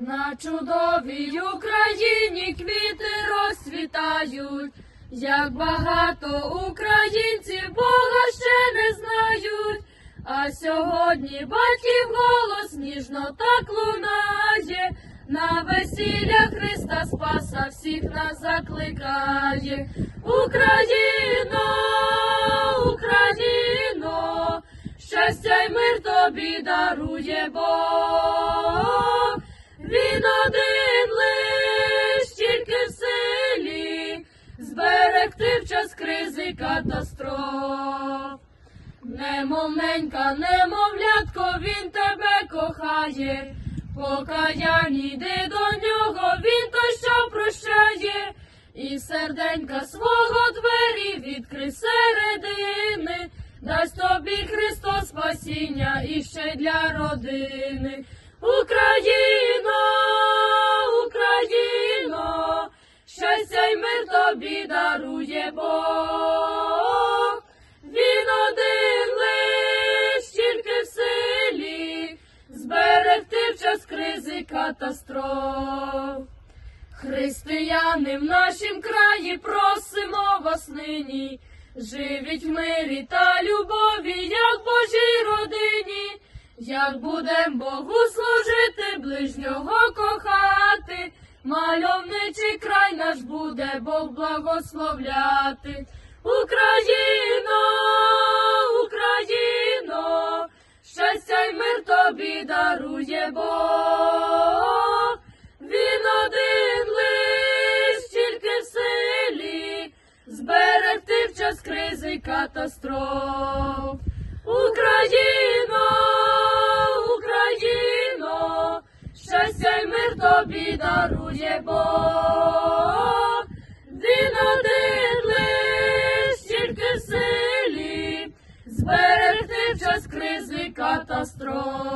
На чудовій Україні квіти розцвітають, як багато українців Бога ще не знають. А сьогодні батьків голос ніжно так лунає, на весілля Христа Спаса всіх нас закликає. Україно, Україно, щастя й мир тобі дарує Бог. Час катастроф. Немовненька, немовлятко, він тебе кохає, покаянні йди до нього, він той, що прощає, і серденька свого двері відкри середини, дасть тобі Христос спасіння і ще для родини. Україно, щастя й мир тобі дарує Бог. Він один лиш тільки в силі, зберегти в час кризи катастроф. Християни в нашім краї просимо вас нині, живіть в мирі та любові, як Божій родині, як будем Богу служити, ближнього кохати, мальовничий край наш буде Бог благословляти. Україно, Україно, щастя й мир тобі дарує Бог. Він один лиш тільки в силі, зберегти в час кризи й катастроф. Україно, Україно, щастя й мир тобі дарує Бог. Час кризи катастроф.